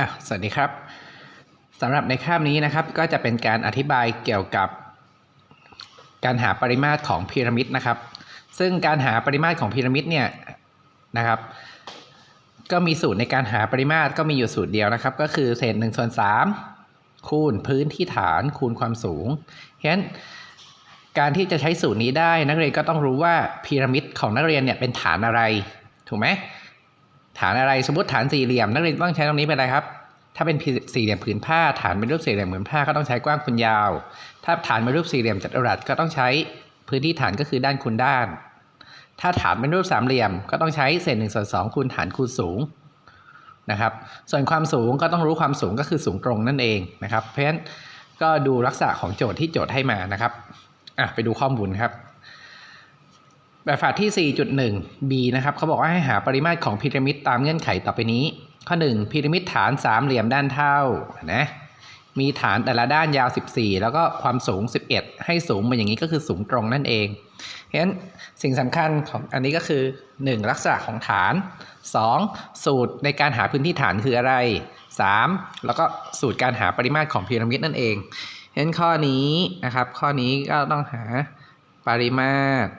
อะสวัสดีครับสำหรับในคาบนี้นะครับ ก็จะเป็นการอธิบายเกี่ยวกับ การหาปริมาตรของพีระมิดนะครับ ซึ่งการหาปริมาตรของพีระมิดเนี่ยนะครับ ก็มีสูตรในการหาปริมาตรก็มีอยู่สูตรเดียวนะครับ ก็คือเศษหนึ่งส่วนสามคูณพื้นที่ฐานคูณความสูงฉะนั้นการที่จะใช้สูตรนี้ได้นักเรียนก็ต้องรู้ว่าพีระมิดของนักเรียนเนี่ยเป็นฐานอะไรถูกไหม ฐานอะไรสมมติฐานสี่เหลี่ยมนักเรียนต้องใช้ตรงนี้เป็นอะไรครับ ถ้าเป็นสี่เหลี่ยมผืนผ้า ฐานเป็นรูปสี่เหลี่ยมผืนผ้าก็ต้องใช้กว้างคูณยาว ถ้าฐานเป็นรูปสี่เหลี่ยมจัตุรัสก็ต้องใช้พื้นที่ฐานก็คือด้านคูณด้าน ถ้าฐานเป็นรูปสามเหลี่ยม ก็ต้องใช้เศษหนึ่งส่วนสองคูณฐานคูณสูงนะครับส่วนความสูงก็ต้องรู้ความสูงก็คือสูงตรงนั่นเองนะครับ เพราะฉะนั้นก็ดูลักษณะของโจทย์ที่โจทย์ให้มานะครับอะไปดูข้อมูลครับ แบบฝาที่ 4.1 b นะครับเขาบอกว่าให้หาปริมาตรของพีระมิดตามเงื่อนไขต่อไปนี้ ข้อ 1พีระมิดฐานสามเหลี่ยมด้านเท่านะมีฐานแต่ละด้านยาว 14 แล้วก็ความสูง 11 ให้สูงมาอย่างนี้ก็คือสูงตรงนั่นเองเพราะฉะนั้นสิ่งสำคัญของอันนี้ก็คือ 1 ลักษณะของฐาน 2 สูตรในการหาพื้นที่ฐานคืออะไร 3 แล้วก็สูตรการหาปริมาตรของพีระมิดนั่นเองเพราะฉะนั้นข้อนี้นะครับ ข้อนี้ก็ต้องหาปริมาตร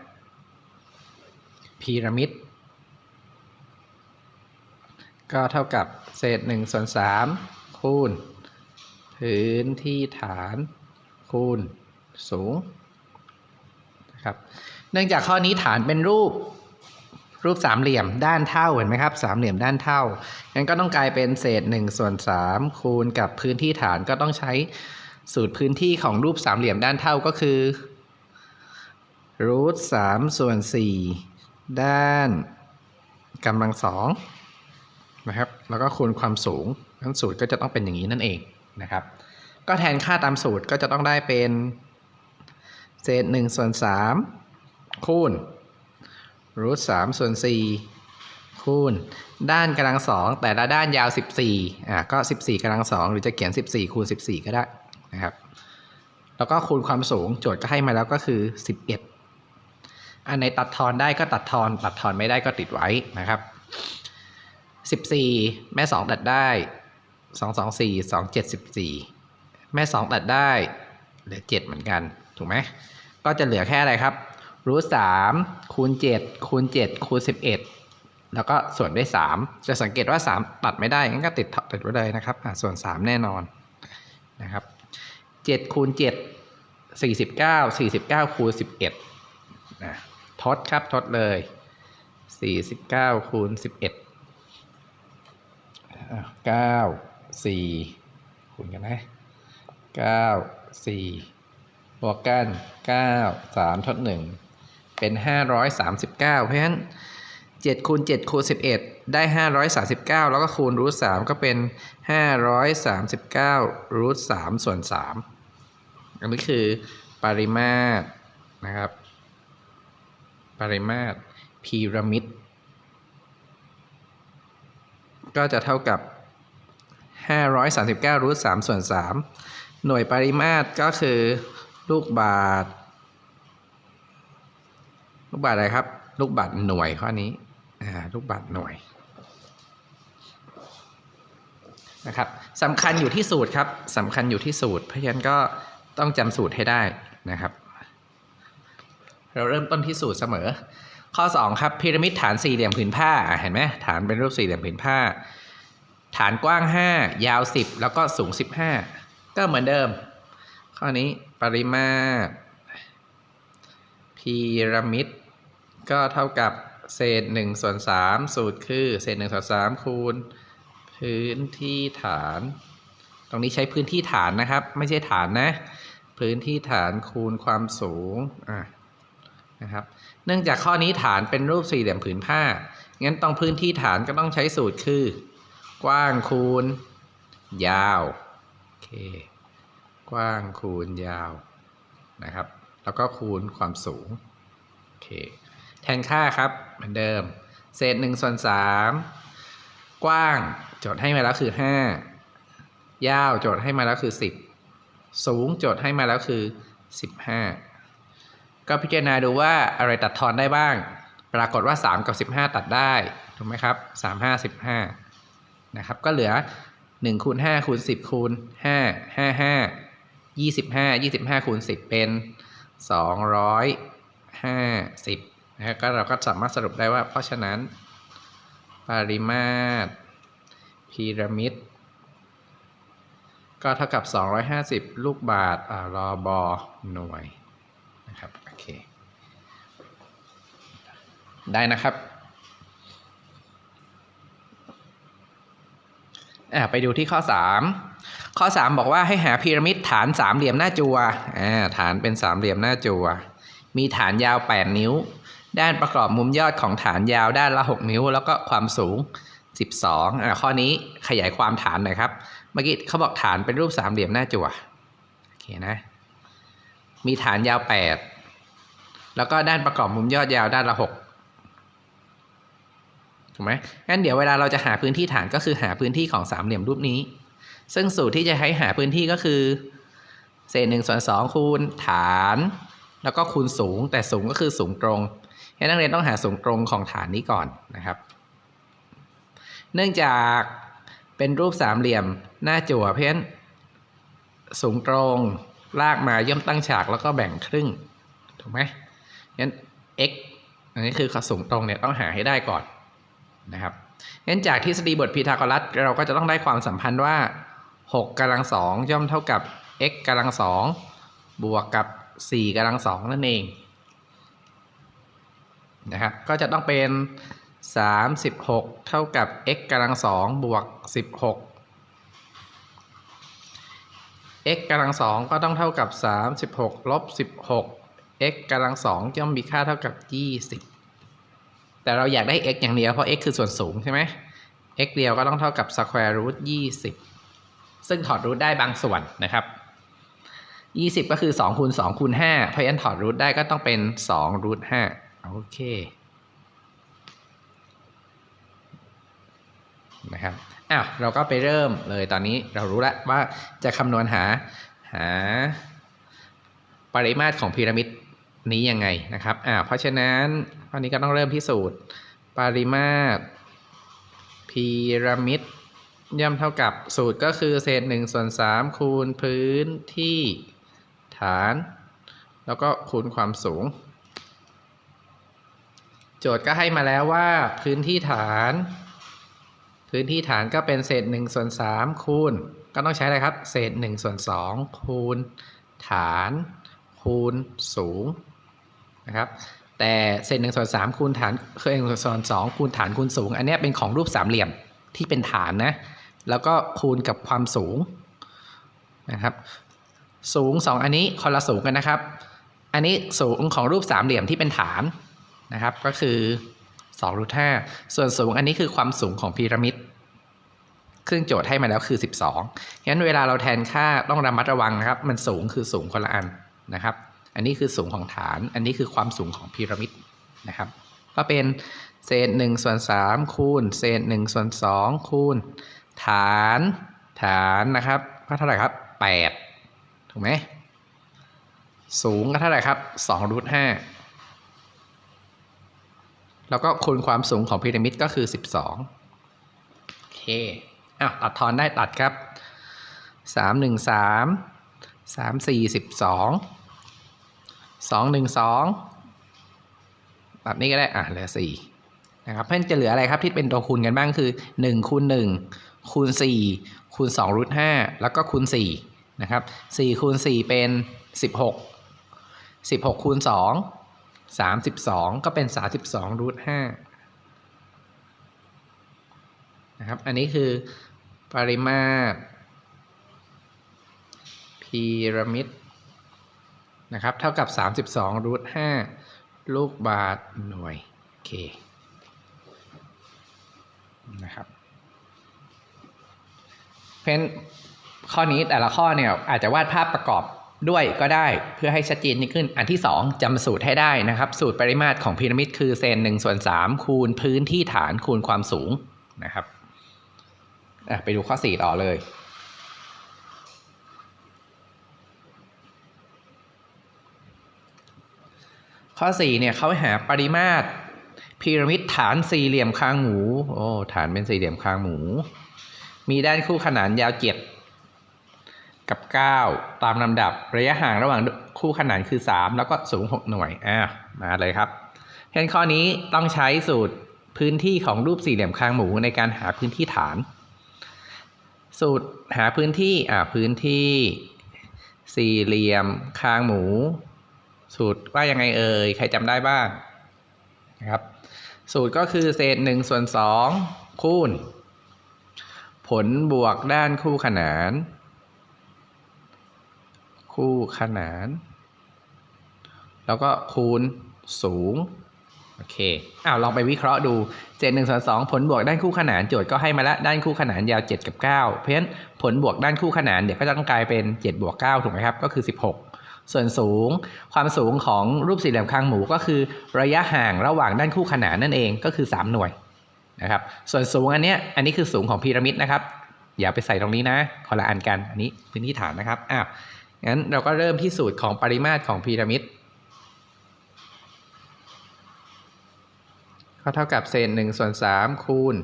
พีระมิด ก็เท่ากับเศษ1ส่วน3คูณ พื้นที่ฐานคูณสูงนะครับเนื่องจากข้อนี้ฐานเป็นรูปรูปสามเหลี่ยมด้านเท่าเห็นไหมครับสามเหลี่ยมด้านเท่างั้นก็ต้องกลายเป็นเศษ1ส่วน3คูณกับพื้นที่ฐานก็ต้องใช้สูตรพื้นที่ของรูปสามเหลี่ยมด้านเท่าก็คือรูทสามส่วนสี่ ด้านกำลังสองนะครับ แล้วก็คูณความสูงนั้นสูตรก็จะต้องเป็นอย่างนี้นั่นเองนะครับ ก็แทนค่าตามสูตรก็จะต้องได้เป็นเศษหนึ่งส่วนสามคูณรูทสามส่วนสี่คูณด้านกำลังสองแต่ละด้านยาว 14อะก็ 14กำลังสองหรือจะเขียน 14 คูณ 14 ก็ได้นะครับ แล้วก็คูณความสูงโจทย์ก็ให้มาแล้วก็คือ 11 อันไหนตัดทอนได้ก็ตัดทอน ตัดทอนไม่ได้ก็ติดไว้นะครับ14แม่2ตัดได้2 2 4 2 7 14แม่2ตัดได้เหลือ7เหมือนกัน ถูกไหมก็จะเหลือแค่อะไรครับรูท3คูณ7คูณ7คูณ11แล้วก็ส่วนด้วย3จะสังเกตว่า3ตัดไม่ได้งั้นก็ติดติดไว้เลยนะครับส่วน3แน่นอนนะครับ7คูณ7 49 49คูณ11นะ ทดครับทดเลย 49คูณ11 9 4คูณกันนะ9 4บวกกัน 9 3 ทด 1 เป็น 539 เพราะฉะนั้น7คูณ7คูณ11 ได้ 539 แล้วก็คูณรูท3ก็เป็น 539รูท3ส่วน 3 อันนี้คือปริมาตรนะครับ ปริมาตรพีระมิด ก็จะเท่ากับ 539รูท3ส่วน 3 หน่วยปริมาตรก็คือลูกบาท ลูกบาทอะไรครับ ลูกบาทหน่วยข้อนี้ลูกบาทหน่วยนะครับสำคัญอยู่ที่สูตรครับสำคัญอยู่ที่สูตร เพราะฉะนั้นก็ต้องจำสูตรให้ได้นะครับ เราเริ่มต้นที่สูตรเสมอ ข้อ 2 ครับพีระมิดฐานสี่เหลี่ยมผืนผ้าเห็นไหมฐานเป็นรูปสี่เหลี่ยมผืนผ้า ฐานกว้าง 5 ยาว 10 แล้วก็สูง 15 ก็เหมือนเดิม ข้อนี้ปริมาตรพีระมิดก็เท่ากับเศษ1ส่วน3สูตรคือเศษ1ส่วน3คูณ พื้นที่ฐาน ตรงนี้ใช้พื้นที่ฐานนะครับ ไม่ใช่ฐานนะ พื้นที่ฐานคูณความสูงอะ นะครับ เนื่องจากข้อนี้ฐานเป็นรูปสี่เหลี่ยมผืนผ้า งั้นต้องพื้นที่ฐานก็ต้องใช้สูตรคือ กว้างคูณ ยาวโอเคกว้างคูณยาวนะครับ แล้วก็คูณความสูงโอเคแทนค่าครับเหมือนเดิม เศษหนึ่งส่วนสามกว้างโจทย์ให้มาแล้วคือ 5 ยาวโจทย์ให้มาแล้วคือ 10 สูงโจทย์ให้มาแล้วคือ 15 ก็พิจารณาดูว่าอะไรตัดทอนได้บ้าง ปรากฏว่า 3 กับ 15 ตัดได้ ถูกไหมครับ 3 5 15 นะครับ ก็เหลือหนึ่งคูณห้าคูณสิบคูณห้าห้าห้ายี่สิบห้ายี่สิบห้าคูณสิบเป็นสองร้อยห้าสิบนะครับก็เราก็สามารถสรุปได้ว่า เพราะฉะนั้น ปริมาตรพีระมิด ก็เท่ากับ 250 ลูกบาทอ่ารอบอหน่วยนะครับ เค ได้นะครับอ่าไปดูที่ข้อ 3 ข้อ 3 บอกว่าให้หาพีระมิดฐานสามเหลี่ยมหน้าจัวอ่าฐานเป็นสามเหลี่ยมหน้าจัว มีฐานยาว 8 นิ้ว ด้านประกอบมุมยอดของฐานยาวด้านละ 6 นิ้ว แล้วก็ความสูง 12อ่าข้อนี้ขยายความฐานหน่อยครับ เมื่อกี้เขาบอกฐานเป็นรูปสามเหลี่ยมหน้าจั่วโอเคนะ มีฐานยาว 8 แล้วก็ด้านประกอบมุมยอดยาวด้านละ6ถูกไหมงั้นเดี๋ยวเวลาเราจะหาพื้นที่ฐานก็คือหาพื้นที่ของสามเหลี่ยมรูปนี้ ซึ่งสูตรที่จะใช้หาพื้นที่ก็คือ เศษหนึ่งส่วนสองคูณฐาน แล้วก็คูณสูง แต่สูงก็คือสูงตรงงั้นนักเรียนต้องหาสูงตรงของฐานนี้ก่อนนะครับ เนื่องจากเป็นรูปสามเหลี่ยมหน้าจั่วเพราะฉะนั้นสูงตรงลากมาย่อมตั้งฉากแล้วก็แบ่งครึ่งถูกไหม งั้น x อันนี้คือสูงตรงเนี่ยต้องหาให้ได้ก่อนนะครับงั้นจากทฤษฎีบทพีทาโกรัสเราก็จะต้องได้ความสัมพันธ์ว่า 6กำลังสองย่อมเท่ากับ x กำลังสองบวกกับ 4กำลังสองนั่นเองนะครับก็จะต้องเป็น 36 เท่ากับ x กำลังสองบวก 16 x กำลังสองก็ต้องเท่ากับ 36ลบ16 x กำลังสองย่อมมีค่าเท่ากับ 20 แต่เราอยากได้ x อย่างเดียวเพราะ x คือส่วนสูงใช่ไหม x เดียวก็ต้องเท่ากับ square root 20 ซึ่งถอดรูทได้บางส่วนนะครับ 20 ก็คือ2คูณ2คูณ5เพราะฉะนั้นถอดรูทได้ก็ต้องเป็น2รูท5โอเคนะครับอ้าวเราก็ไปเริ่มเลยตอนนี้เรารู้แล้วว่าจะคำนวณหาหาปริมาตรของพีระมิด นี้ยังไงนะครับอ่าเพราะฉะนั้นข้อนี้ก็ต้องเริ่มที่สูตร ปริมาตรพีระมิดย่อมเท่ากับสูตรก็คือเศษ1ส่วน3คูณพื้นที่ฐาน แล้วก็คูณความสูง โจทย์ก็ให้มาแล้วว่าพื้นที่ฐาน พื้นที่ฐานก็เป็นเศษ1ส่วน3คูณ ก็ต้องใช้อะไรครับ เศษ1ส่วน2คูณฐานคูณสูง นะครับแต่เศษ1ส่วน3คูณฐานเคย1ส่วน2คูณฐานคูณสูง อันนี้เป็นของรูปสามเหลี่ยมที่เป็นฐานนะแล้วก็คูณกับความสูงนะครับสูง 2 อันนี้คนละสูงกันนะครับ อันนี้สูงของรูปสามเหลี่ยมที่เป็นฐานนะครับ ก็คือ2รูท5ส่วนสูงอันนี้คือความสูงของพีระมิดซึ่งโจทย์ให้มาแล้วคือ 12งั้นเวลาเราแทนค่าต้องระมัดระวังนะครับ มันสูงคือสูงคนละอันนะครับ อันนี้คือสูงของฐาน อันนี้คือความสูงของพีระมิดนะครับ ก็เป็นเศษ1ส่วน3คูณเศษ1ส่วน2คูณฐานฐานนะครับก็เท่าไหร่ครับ 8 ถูกไหมสูงก็เท่าไหร่ครับ2รูท5แล้วก็คูณความสูงของพีระมิดก็คือ 12โอเคอะตัดทอนได้ตัดครับ 3 1 3 3 4 12 2 1 2แบบนี้ก็ได้อะเหลือ4นะครับ เพื่อนจะเหลืออะไรครับที่เป็นตัวคูณกันบ้างคือ1คูณ1คูณ4คูณ2รูท5แล้วก็คูณ4นะครับ4คูณ4เป็น16 16คูณ2 32ก็เป็น32รูท5นะครับ อันนี้คือปริมาตรพีระมิด นะครับ เท่ากับ 32รูท5ลูกบาทหน่วยเคนะครับเพราะฉะนั้นข้อนี้แต่ละข้อเนี่ยอาจจะวาดภาพประกอบด้วยก็ได้เพื่อให้ชัดเจนยิ่งขึ้น อันที่ 2จำสูตรให้ได้นะครับ สูตรปริมาตรของพีระมิดคือเซน1ส่วน3คูณพื้นที่ฐานคูณความสูงนะครับอะไปดูข้อ 4 ต่อเลย ข้อ4เนี่ยเขาหาปริมาตรพีระมิดฐานสี่เหลี่ยมคางหมู โอ้ฐานเป็นสี่เหลี่ยมคางหมู มีด้านคู่ขนานยาวเจ็ดกับเก้าตามลำดับระยะห่างระหว่างคู่ขนานคือสามแล้วก็สูงหกหน่วยอ่ามาเลยครับเช่นข้อนี้ต้องใช้สูตรพื้นที่ของรูปสี่เหลี่ยมคางหมูในการหาพื้นที่ฐาน สูตรหาพื้นที่อ่าพื้นที่สี่เหลี่ยมคางหมู สูตรว่ายังไงเอ่ยใครจำได้บ้างนะครับ สูตรก็คือเศษหนึ่งส่วนสองคูณ ผลบวกด้านคู่ขนาน คู่ขนาน แล้วก็คูณสูงโอเค อ้าว ลองไปวิเคราะห์ดูเศษหนึ่งส่วนสองผลบวกด้านคู่ขนานโจทย์ก็ให้มาแล้วด้านคู่ขนานยาว 7 กับ 9 เพราะฉะนั้นผลบวกด้านคู่ขนานเดี๋ยวก็จะต้องกลายเป็น 7 บวก 9 ถูกไหมครับ ก็คือ 16 ส่วนสูง ความสูงของรูปสี่เหลี่ยมคางหมูก็คือ ระยะห่างระหว่างด้านคู่ขนานนั่นเองก็คือ 3 หน่วยนะครับส่วนสูงอันเนี้ยอันนี้คือสูงของพีระมิดนะครับอย่าไปใส่ตรงนี้นะคนละอันกันอันนี้พื้นที่ฐานนะครับอ้าวงั้นเราก็เริ่มที่สูตรของปริมาตรของพีระมิดก็เท่ากับเศษหนึ่งส่วนสามคูณ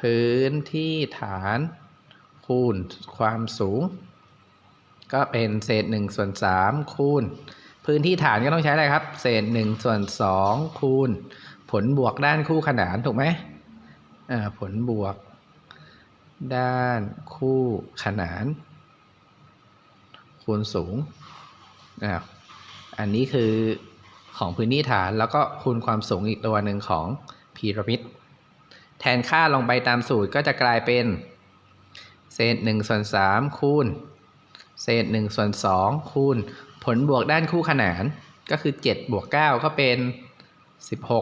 พื้นที่ฐานคูณความสูง ก็เป็นเศษหนึ่งส่วนสามคูณ พื้นที่ฐานก็ต้องใช้อะไรครับ เศษหนึ่งส่วนสองคูณ ผลบวกด้านคู่ขนานถูกไหมอ่าผลบวก ด้านคู่ขนาน คูณสูงอ่าอันนี้คือของพื้นที่ฐานแล้วก็คูณความสูงอีกตัวหนึ่งของพีระมิด แทนค่าลงไปตามสูตรก็จะกลายเป็น เศษ1ส่วน3คูณ เศษ1ส่วน2คูณผลบวกด้านคู่ขนานก็คือ7บวก9ก็เป็น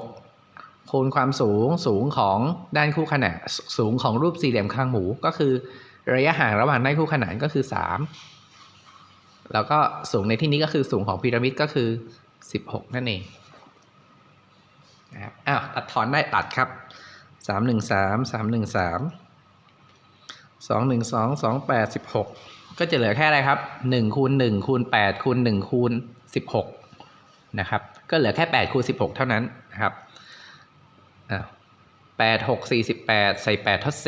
16 คูณความสูงสูงของด้านคู่ขนานสูงของรูปสี่เหลี่ยมคางหมูก็คือ ระยะห่างระหว่างด้านคู่ขนานก็คือ 3 แล้วก็สูงในที่นี้ก็คือสูงของพีระมิดก็คือ 16 นั่นเองนะครับอ้าวตัดถอนได้ตัดครับ 3 1 3 3 1 3 2 1 2 2 8 16 ก็จะเหลือแค่อะไรครับ1คูณ1คูณ8คูณ1คูณ16นะครับ ก็เหลือแค่8คูณ16 เท่านั้นนะครับอ้าว8 6 48ใส่8ทด4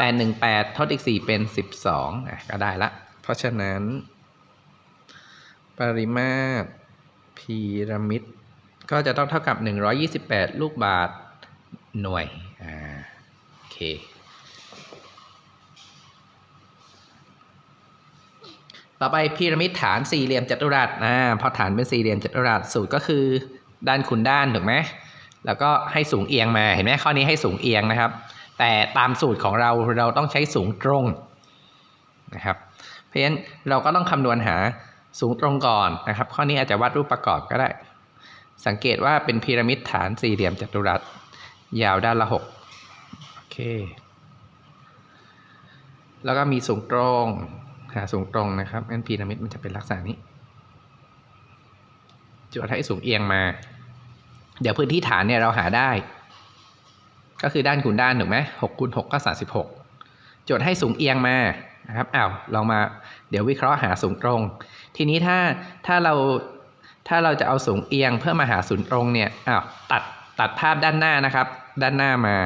8 1 8ทดอีก4เป็น12อะก็ได้ละ เพราะฉะนั้น ปริมาตรพีระมิด ก็จะต้องเท่ากับ128ลูกบาศก์หน่วย อ่า โอเค ต่อไปพีระมิดฐานสี่เหลี่ยมจัตุรัสอ่าพอฐานเป็นสี่เหลี่ยมจัตุรัสสูตรก็คือด้านคูณด้านถูกไหมแล้วก็ให้สูงเอียงมาเห็นไหมข้อนี้ให้สูงเอียงนะครับ แต่ตามสูตรของเราเราต้องใช้สูงตรงนะครับ เพราะฉะนั้นเราก็ต้องคำนวณหาสูงตรงก่อนนะครับ ข้อนี้อาจจะวาดรูปประกอบก็ได้ สังเกตว่าเป็นพีระมิดฐานสี่เหลี่ยมจัตุรัส ยาวด้านละหกโอเค แล้วก็มีสูงตรง หาสูงตรงนะครับงั้นพีระมิดมันจะเป็นลักษณะนี้จวดให้สูงเอียงมา เดี๋ยวพื้นที่ฐานเนี่ยเราหาได้ ก็คือด้านคูณด้านถูกไหมหกคูณหกก็สามสิบหกโจทย์ให้สูงเอียงมานะครับอ้าวลองมาเดี๋ยววิเคราะห์หาสูงตรง ทีนี้ถ้าถ้าเราถ้าเราจะเอาสูงเอียงเพื่อมาหาศูนย์ตรงเนี่ยอ้าวตัดตัดภาพด้านหน้านะครับ ด้านหน้ามา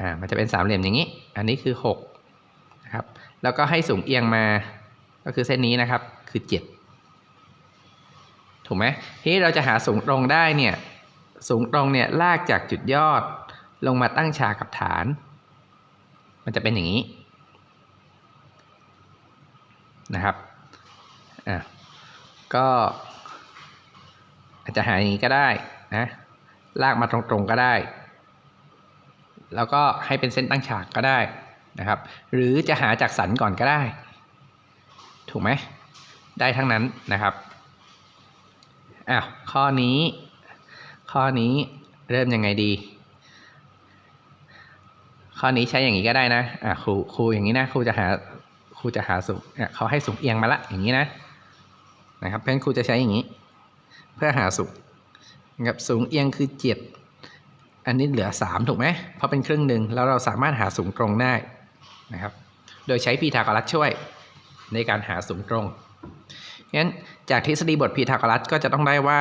อ่ามันจะเป็นสามเหลี่ยมอย่างนี้ อันนี้คือหกนะครับ แล้วก็ให้สูงเอียงมาก็คือเส้นนี้นะครับคือเจ็ดถูกไหมทีนี้เราจะหาสูงตรงได้เนี่ยสูงตรงเนี่ยลากจากจุดยอดลงมาตั้งฉากกับฐาน มันจะเป็นอย่างนี้นะครับอะก็อาจจะหาอย่างนี้ก็ได้นะลากมาตรงๆก็ได้ แล้วก็ให้เป็นเส้นตั้งฉากก็ได้ นะครับ หรือจะหาจากสันก่อนก็ได้ ถูกไหมได้ทั้งนั้นนะครับอ้าวข้อนี้ ข้อนี้เริ่มยังไงดี ข้อนี้ใช้อย่างนี้ก็ได้นะอะครูครูอย่างนี้นะครูจะหาครูจะหาสูงเนี่ยเขาให้สูงเอียงมาละอย่างนี้นะนะครับเพราะฉะนั้นครูจะใช้อย่างนี้ เพื่อหาสูงนะครับสูงเอียงคือเจ็ดอันนี้เหลือสามถูกไหมเพราะเป็นครึ่งหนึ่งแล้วเราสามารถหาสูงตรงได้ นะครับ โดยใช้พีทาโกรัสช่วยในการหาสูงตรงงั้นจากทฤษฎีบทพีทาโกรัสก็จะต้องได้ว่า